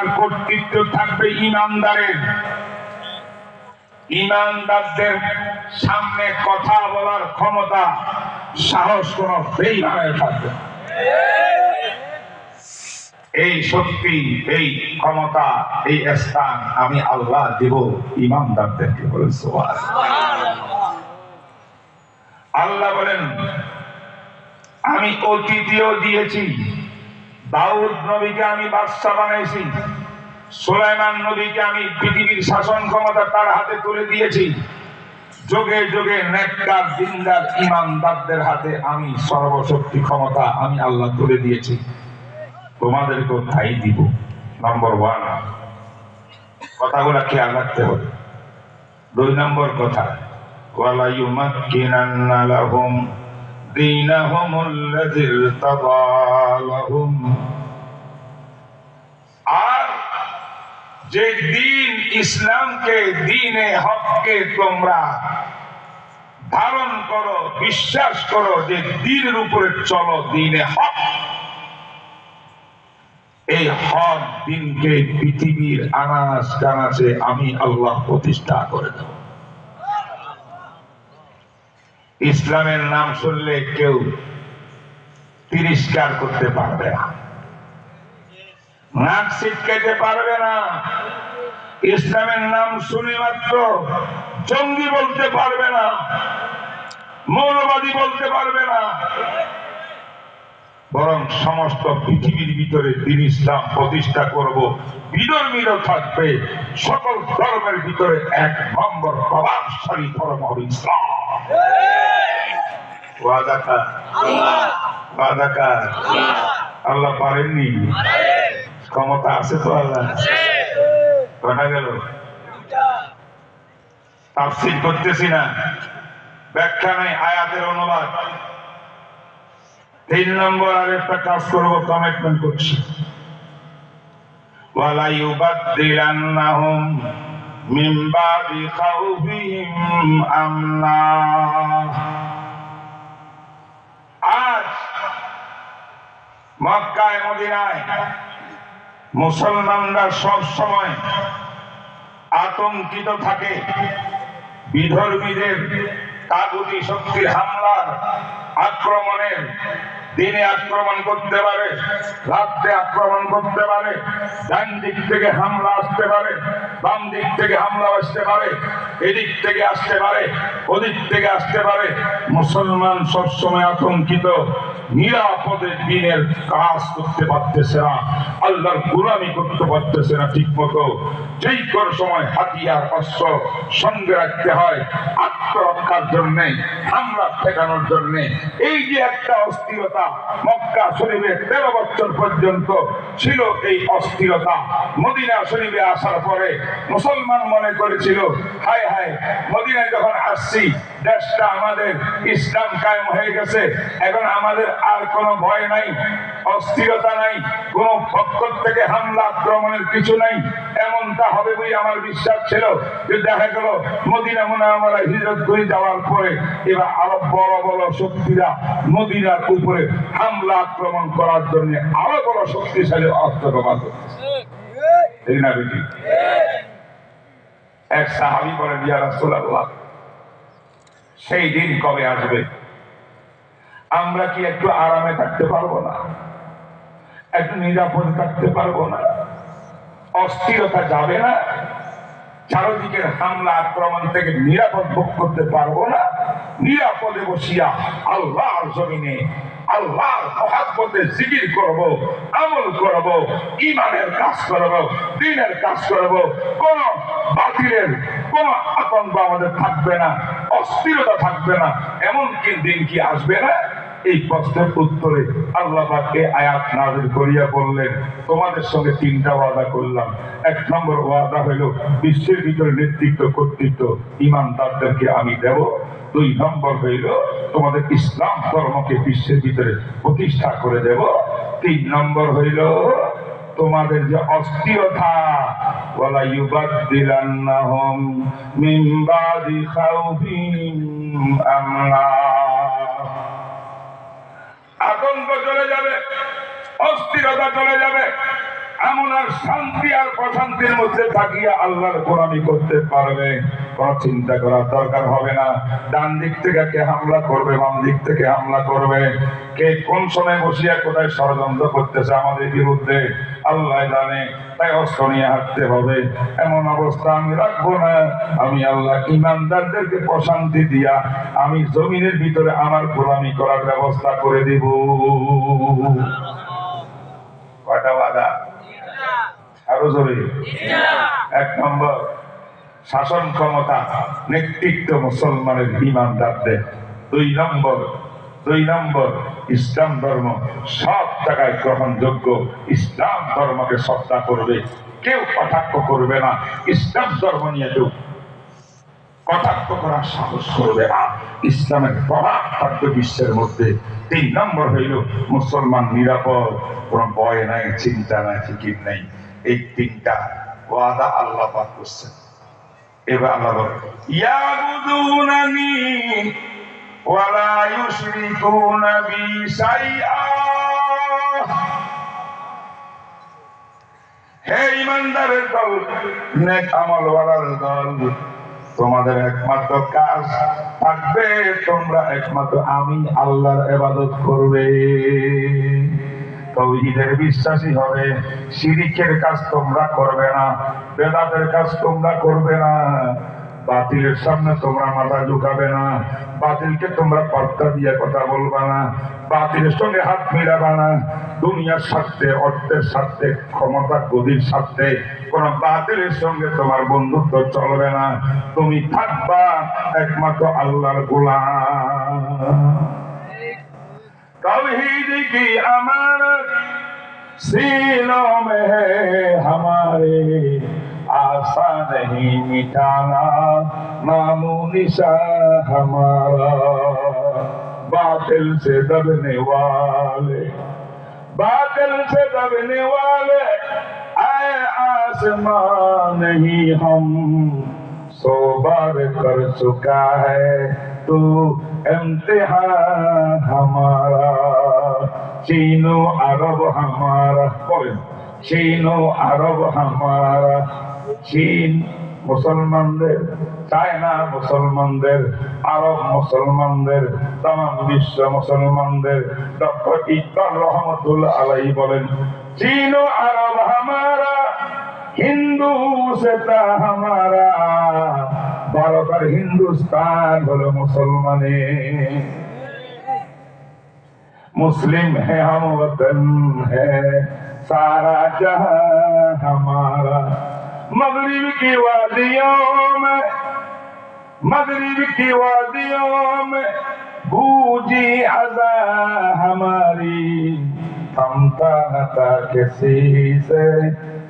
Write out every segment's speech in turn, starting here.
আর কর্তৃত্ব থাকবে ইমানদারের। ইমানদারদের সামনে কথা বলার ক্ষমতা, সাহস কোন বেইমানের থাকবে এই শক্তি, এই ক্ষমতা, এই স্থান আমি আল্লাহ দেব ইমানদারদেরকে বলে আল্লাহ বলেন, আমি অতীতেও দিয়েছি দাউদ নবীকে আমি বাদশাহ বানাইছি। সুলাইমান নবীকে আমি পৃথিবীর শাসন ক্ষমতা তার হাতে তুলে দিয়েছি। যোগে যোগে নেককার, দিনদার, ইমানদারদের হাতে আমি সর্বশক্তি ক্ষমতা আমি আল্লাহ তুলে দিয়েছি। তোমাদেরকেও তাই দিব। নম্বর ওয়ান, কথাগুলা খেয়াল রাখতে হবে। দুই নম্বর কথা, ওয়ালা ইউমাক্কিনান্না লাহুম দীনাহুম আল্লাযী ইরতাদা লাহুম। আর যে দিন ইসলামকে, দিনে হককে তোমরা ধারণ করো, বিশ্বাস করো যে দিনের উপরে চলো, দিনে হক। এই হক দিনকে পৃথিবীর আনাস কানাসে আমি আল্লাহ প্রতিষ্ঠা করে দেব। ইসলামের নাম শুনলে কেউ তিরস্কার করতে পারবে না। নাক ছিটকাইতে পারবে না। ইসলামের নাম শুনে মাত্র জঙ্গি বলতে পারবে না, মৌলবাদী বলতে পারবে না। বরং সমস্ত পৃথিবীর ভিতরে দিন ইসলাম প্রতিষ্ঠা করব। বিধর্মীরও থাকবে। সকল ধর্মের ভিতরে এক নম্বর প্রভাবশালী ধর্ম ইসলাম। আল্লাহ পারেননি। ক্ষমতা আছে তো আল্লাহ। গেল। তাফসির করতেছি না। ব্যাখ্যা নাই, আয়াতের অনুবাদ। তিন নম্বর আর একটা কাজ করব কমিটমেন্ট করছি। ওয়ালা ইউবাদদিলান্নাহুম মিন বাদি খাউফিহিম আমনা আজ মক্কায়, মদিনায় মুসলমানরা সব সময় আতঙ্কিত থাকে। বিধর্মীদের, তাগুতি শক্তির হামলার আক্রমণের দিনে আক্রমণ করতে পারে, রাত্রে আক্রমণ করতে পারে ডান দিক থেকে হামলা আসতে পারে, বাম দিক থেকে হামলা আসতে পারে, এদিক থেকে আসতে পারে, ওদিক থেকে আসতে পারে। মুসলমান সবসময় আতঙ্কিত, নিরাপদে দিনের কাজ করতে পারতেছে না, আল্লাহর গুলামি করতে পারতেছে না ঠিক মতো যেই কোন সময় হাতিয়ার, অস্ত্র সঙ্গে রাখতে হয়, আত্মরক্ষার জন্যে, হামলা ঠেকানোর জন্যে। এই যে একটা অস্থিরতা মক্কা শরীফে তেরো বছর পর্যন্ত ছিল এই অস্থিরতা। মদিনা শরীফে আসার পরে মুসলমান মনে করেছিল, হায় হায়, মদিনায় যখন আসছি দেশটা আমাদের ইসলাম কায়েম হয়ে গেছে। এখন আমাদের আর কোনো ভয় নাই, অস্থিরতা নাই থেকে হামলা, আক্রমণের কিছু নাই। এমনটা হবে বলে আমার বিশ্বাস ছিল যে দেখা গেল মদিনা মনে আমরা হিজরত করে যাওয়ার পরে এবার আরও বড় বড় শক্তিরা মদিনার উপরে হামলা, আক্রমণ করার জন্য আরও বড় শক্তিশালী অস্ত্র ব্যবহার এক সাহাবি বলে দিয়া রাসূলুল্লাহ। সেই দিন কবে আসবে? আমরা কি একটু আরামে থাকতে পারব না? একটু নিরাপদে থাকতে পারব না? অস্থিরতা যাবে না? চারদিকের হামলা, আক্রমণ থেকে নিরাপদ ভোগ করতে পারব না? নিরাপদে বসিয়া আল্লাহর জমিনে, আল্লাহর মহাব্বতে কোন বাতিলের, কোন আতঙ্ক আমাদের থাকবে না। অস্থিরতা থাকবে না। এমন কি দিন কি আসবে না? এই প্রশ্নের উত্তরে আল্লাহ পাককে আয়াত নাজিল করিয়া বললেন, তোমাদের সঙ্গে তিনটা ওয়াদা করলাম। এক নম্বর ওয়াদা হইল, বিশ্বের ভিতরে নেতৃত্ব, কর্তৃত্ব, ইমানদারদেরকে আমি দেব। দুই নম্বর হইল, তোমাদের ইসলাম ধর্মকে বিশ্বের ভিতরে প্রতিষ্ঠা করে দেব। তিন নম্বর হইল তোমাদের যে অস্থিরতা ওয়ালা ইউবাদদিলান্নাহুম আমরা। আতঙ্ক চলে যাবে অস্থিরতা চলে যাবে। আর শান্তি আর প্রশান্তির মধ্যে থাকিয়া আল্লাহর গোলামি করতে পারবে, কোনো চিন্তা করার দরকার হবে না। ডান দিক থেকে কে হামলা করবে, বাম দিক থেকে হামলা করবে, কে কোন সময় বসিয়া কোথায় ষড়যন্ত্র করতেছে আমাদের বিরুদ্ধে, আল্লাহ জানে, তাই অস্ত্র নিয়ে হাঁটতে হবে। এমন অবস্থা আমি রাখব না। আমি আল্লাহ ইমানদারদেরকে প্রশান্তি দিয়া আমি জমিনের ভিতরে আমার গোলামি করার ব্যবস্থা করে দিব। কয়টা বাধা আরও জোরে। এক নম্বর, শাসন ক্ষমতা, নেতৃত্ব মুসলমানের ইমানদারদের দুই নম্বর দুই নম্বর, ইসলাম ধর্ম সব জায়গায় গ্রহণযোগ্য। ইসলাম ধর্মকে শ্রদ্ধা করবে। কেউ কটাক্ষ করবে না। ইসলাম ধর্ম নিয়ে কেউ কটাক্ষ করার সাহস করবে না। ইসলামের প্রভাব থাকবে বিশ্বের মধ্যে। তিন নম্বর হইল মুসলমান নিরাপদ। কোন ভয় নাই, চিন্তা নাই, ফিকির নাই। এই তিনটা ওয়াদা আল্লাহ পাক করছেন। এবার আল্লাহ বলেন, ইয়াবুদুনানি ওয়ালা ইউশরিকুনা বি শাইআ। হে ইমানদারের দল, নেক আমল ওয়ালার দল, তোমাদের একমাত্র কাজ থাকবে, তোমরা একমাত্র আমি আল্লাহর ইবাদত করবে। তৌহিদের বিশ্বাসী হবে। শিরিকের কাজ তোমরা করবে না, বেদাতের কাজ তোমরা করবে না, বাতিলের সামনে তোমরা মাথা ঝুঁকাবে না, বাতিলকে তোমরা পাত্তা দিয়ে কথা বলবা না, বাতিলের সঙ্গে হাত মিলাবা না, দুনিয়ার স্বার্থে, অর্থের স্বার্থে, ক্ষমতা, গদির স্বার্থে কোন বাতিলের সঙ্গে তোমার বন্ধুত্ব চলবে না। তুমি থাকবা একমাত্র আল্লাহর গোলাম। की अमानत। सीनों में है हमारे। आशा नहीं मिटाना नामो निशा हमारा। बातिल से दबने वाले बादल से दबने वाले, आए आसमान नहीं हम। सो बार कर चुका है तू इम्तिहान हमारा चीनो अरब हमारा बोले चीनो अरब हमारा চীন মুসলমানদের চায়না মুসলমানদের আরব মুসলমানদের তাম বিশ্ব মুসলমানদের ডক্টর ইকবাল রহমতুল্লাহ আলাই বলেন চীন ও আরব হামারা হিন্দু সেটা হামারা ভারত আর হিন্দুস্তান হলো মুসলমানে মুসলিম হ্যাঁ হম বতন হ্যাঁ সারা জহা হামারা مغرب کی وادیوں میں مغرب کی وادیوں میں گوجی عزا ہماری تمتا نتا کسی سے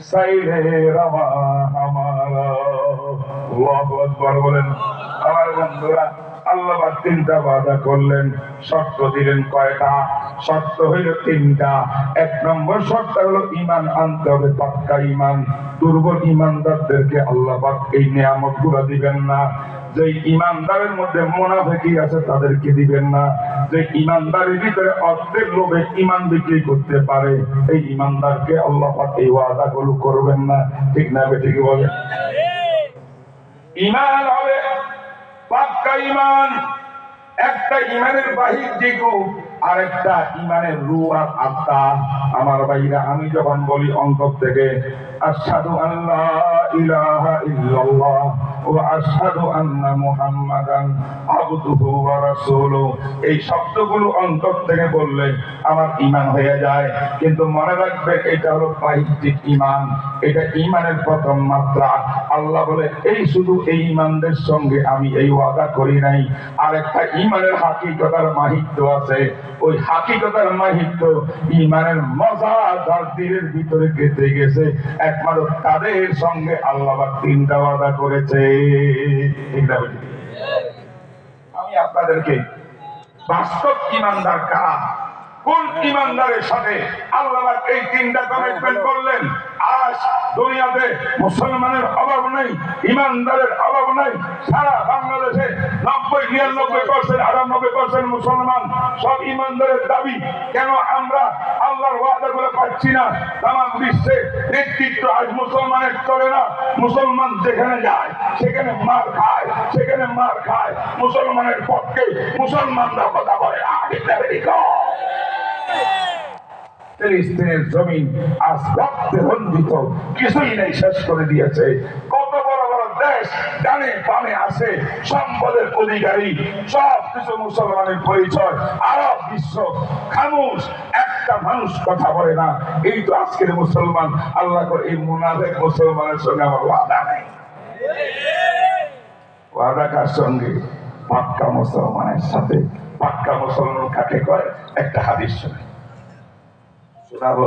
سیرے روا ہمارا তিনটা বাধা করলেন, শর্ত দিলেন কয়টা? শর্ত হইল তিনটা। এক নম্বর ইমান আনতে হবে, পাক্কা ইমান ইমানদারদেরকে আল্লাহ এই নিয়ামতগুলা দিবেন না। যে ইমানদারের মধ্যে মোনাফেকি আছে, তাদেরকে দিবেন না। যে ইমানদারের ভিতরে অর্থের লোভে ইমান বিক্রি করতে পারে, এই ইমানদারকে আল্লাহ পাক এই ওয়াদা গুলো করবেন না। ঠিক না ঠিক বলে? ইমান হবে, পাক্কা ইমান। একটা ইমানের বাহির দিকু আর একটা ইমানের রু আর আত্মা। আমার বাহিরা আমি যখন বলি অন্তর থেকে আশহাদু আল্লাহ ইলাহা ইল্লাল্লাহ ওয়া আশহাদু আন্না মুহাম্মাদান আবদুহু ওয়া রাসূলুহু। এই শব্দগুলো অন্তর থেকে বললে আমার ঈমান হয়ে যায়। কিন্তু মনে রাখবে এটা হলো বাহ্যিক ঈমান। এটা ঈমানের প্রথম মাত্রা। আল্লাহ বলে, এই শুধু এই ঈমানদের সঙ্গে আমি এই ওয়াদা করি নাই। আর একটা ঈমানের হাকিকতার মাহিত্য আছে। ওই হাকিকতার মাহিত্য ঈমানের মজা তার ভিতরে গেঁথে গেছে। একমাত্র তাদের সঙ্গে আল্লাহ তিনটা ওয়াদা করেছে? আমি আপনাদেরকে বাস্তব ইমানদার কারা কোন ইমানদারের সাথে আল্লাহ এই তিনটা কমিটমেন্ট করলেন? আজ দুনিয়াতে মুসলমানের অভাব নেই, ইমানদারের অভাব নেই। সারা বাংলাদেশে নব্বই, নিরানব্বই পার্সেন্ট আটানব্বই পার্সেন্ট মুসলমান সব ইমানদারের দাবি। কেন আমরা আল্লাহর ওয়াদা করে পাচ্ছি না? তাম বিশ্বে নেতৃত্ব আজ মুসলমানের চলে না। মুসলমান যেখানে যায়, সেখানে মার খায়, সেখানে মার খায়। মুসলমানের পক্ষে মুসলমানরা কথা বলে, আগে ফিলিস্তিনের জমিন আজ রক্তে রঞ্জিত কিছুই নেই শেষ করে দিয়েছে। কত বড় বড় দেশ ডানে বামে আছে সম্পদের অধিকারী সব কিছু মুসলমানের পরিচয় আরব বিশ্ব খামুশ একটা মানুষ কথা বলে না। এই তো আজকের মুসলমান আল্লাহ করে এই মুনাফেক মুসলমানের সঙ্গে আমার ওয়াদা নেই। ওয়াদা কার সঙ্গে? পাক্কা মুসলমানের সাথে। পাক্কা মুসলমান কাকে কয়? একটা হাদিস শুনে। শোনাবো?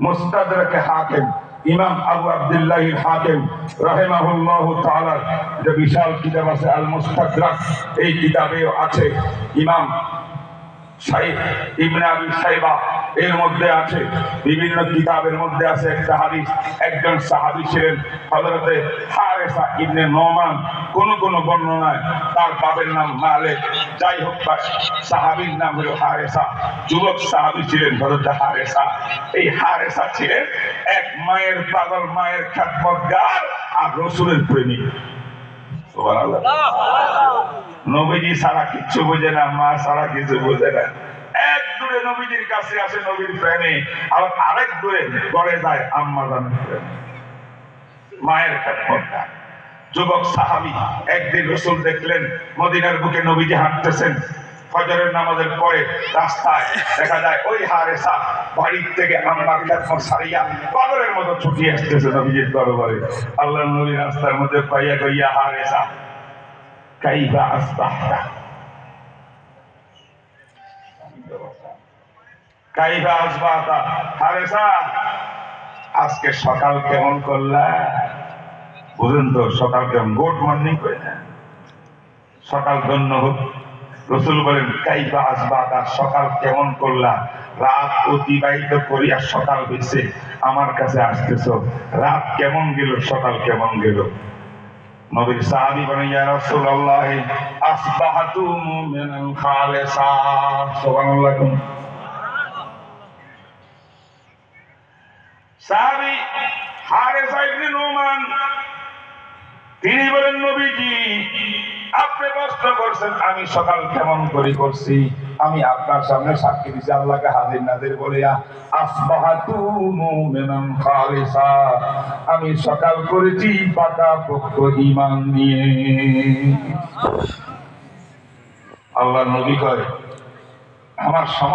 মুস্তাদরাকে হাকিম, ইমাম আবু আব্দুল্লাহ হাকিম রহেমাহুল্লাহ তাআলা, যে বিশাল কিতাব আছে আল মুস্তাদরাক এই কিতাবেও আছে। ইমাম সাহেব ইবনে আবি সাইবা এর মধ্যে আছে বিভিন্ন কিতাবের মধ্যে আছে একটা হাদিস। একজন সাহাবী ছিলেন হযরতে হারেসা ইবনে নোমান কোন কোন বর্ণনায় তার বাবার নাম মালিক। যাই হোক সাহাবীর নাম হলো হারেসা। যুবক সাহাবী ছিলেন হযরতে হারেসা। এই হারেসা ছিলেন এক মায়ের পাগল মায়ের খ্যাতমতগার আর রসুলের প্রেমিক। সুবহানাল্লাহ। নবীজি ছাড়া কিচ্ছু বোঝে না মা সারা কিছু বোঝে না। এক দূরে নবীজির কাছে আসে, নবীর প্রেমে। আবার আরেক দূরে ঘরে যায় আম্মা প্রেমে। মায়ের যুবক সাহাবি একদিন রসুল দেখলেন, মদিনার বুকে নবীজি হাঁটতেছেন। ফজরের নামাজের পরে রাস্তায় দেখা যায় ওই হারেসা বাড়ির থেকে আম্মার খেদমত সারিয়া পাগলের মতো ছুটি আসতেছে নবীজির দরবারে। আল্লাহ নবী রাস্তার মধ্যে পাইয়া গইয়া হারেসা কাইফা আসবাহতা কাইফা আসবাহতা হারেসা আজকে সকাল কেমন করলা? বুঝুন তো, সকাল কেমন? গুড মর্নিং করে না সকাল ধন্য হোক। রসুল বলেন, কাইফা আসবাহতা সকাল কেমন করলা? রাত অতিবাহিত করিয়া সকাল হয়েছে আমার কাছে আসতেছ। রাত কেমন গেল? সকাল কেমন গেল? নবীর সাহাবী বলেন, ইয়া রাসূলুল্লাহ, আসবাহাতু মুমিনান খালিসা। সুবহানাল্লাহ সাহাবী হারেসা ইবনে নোমান, তিনি বলেন, নবীজি, আপনি প্রশ্ন করছেন, আমি সকাল কেমন করে করছি? আমি আপনার সামনে সাক্ষী দিছি, আল্লাহকে হাজির নাজির বলিয়া, আসবাহাতু মুমিনান খালিসা, আমি সকাল করেছি পাকা পক্ষ ঈমান নিয়ে। আল্লাহ নবী কয়, আমার সমস্ত